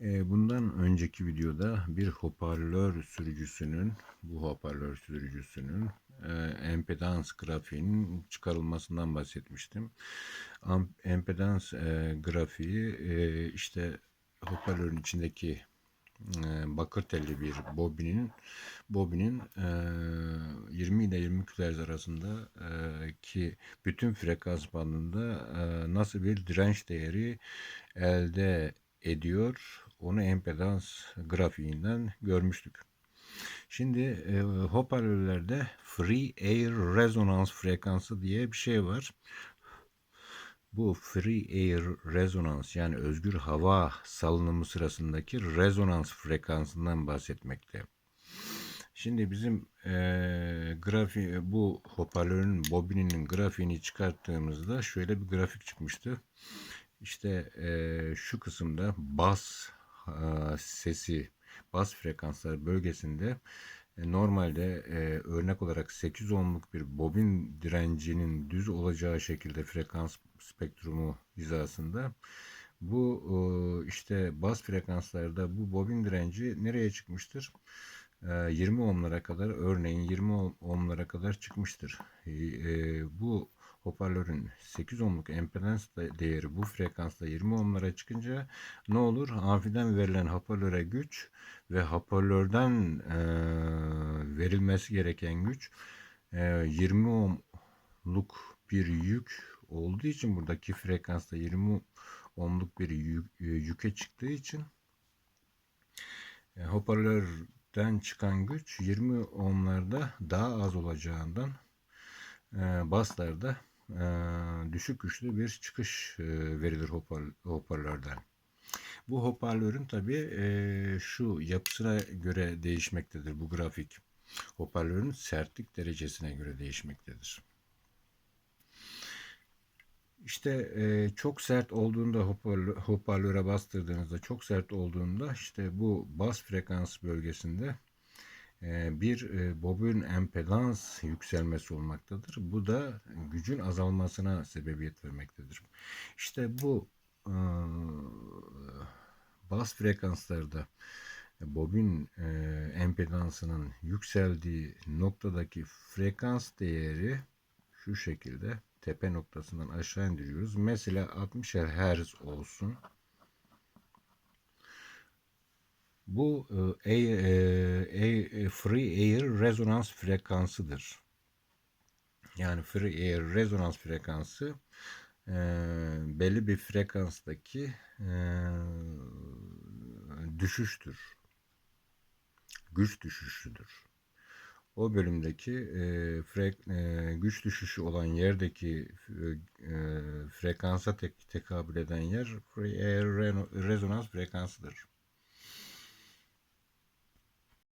Ee, Bundan önceki videoda bir hoparlör sürücüsünün, bu hoparlör sürücüsünün e, empedans grafiğinin çıkarılmasından bahsetmiştim. Empedans e, grafiği e, işte hoparlörün içindeki bakır telli bir bobinin bobinin e, 20 ile 20 kHz arasında ki bütün frekans bandında nasıl bir direnç değeri elde ediyor onu empedans grafiğinden görmüştük. Şimdi e, hoparlörlerde free air resonance frekansı diye bir şey var. Bu free air resonance yani özgür hava salınımı sırasındaki rezonans frekansından bahsetmekte. Şimdi bizim e, grafi bu hoparlörün bobininin grafiğini çıkarttığımızda şöyle bir grafik çıkmıştı. İşte e, şu kısımda bas e, sesi, bas frekansları bölgesinde e, normalde e, örnek olarak 8 ohmluk bir bobin direncinin düz olacağı şekilde frekans spektrumu hizasında bu e, işte bas frekanslarda bu bobin direnci nereye çıkmıştır? E, 20 ohmlara kadar örneğin 20 ohmlara kadar çıkmıştır. E, e, bu hoparlörün 8 ohmluk empedans değeri bu frekansta 20 ohmlara çıkınca ne olur? Amfiden verilen hoparlöre güç ve hoparlörden e, verilmesi gereken güç e, 20 ohmluk bir yük olduğu için buradaki frekansta 20 ohmluk bir yük, e, yüke çıktığı için e, hoparlörden çıkan güç 20 ohmlarda daha az olacağından e, baslarda e, düşük güçlü bir çıkış e, verilir hoparlörden. Bu hoparlörün tabi e, şu yapısına göre değişmektedir bu grafik. Hoparlörün sertlik derecesine göre değişmektedir. İşte e, çok sert olduğunda hoparlö, hoparlöre bastırdığınızda çok sert olduğunda işte bu bas frekans bölgesinde bir e, bobin empedans yükselmesi olmaktadır. Bu da gücün azalmasına sebebiyet vermektedir. İşte bu e, bas frekanslarda bobin e, empedansının yükseldiği noktadaki frekans değeri şu şekilde tepe noktasından aşağı indiriyoruz. Mesela 60 Hz olsun. Bu e, e, free air rezonans frekansıdır. Yani free air rezonans frekansı e, belli bir frekanstaki e, düşüştür. Güç düşüşüdür. O bölümdeki e, frek, e, güç düşüşü olan yerdeki e, frekansa tek, tekabül eden yer free air rezonans frekansıdır.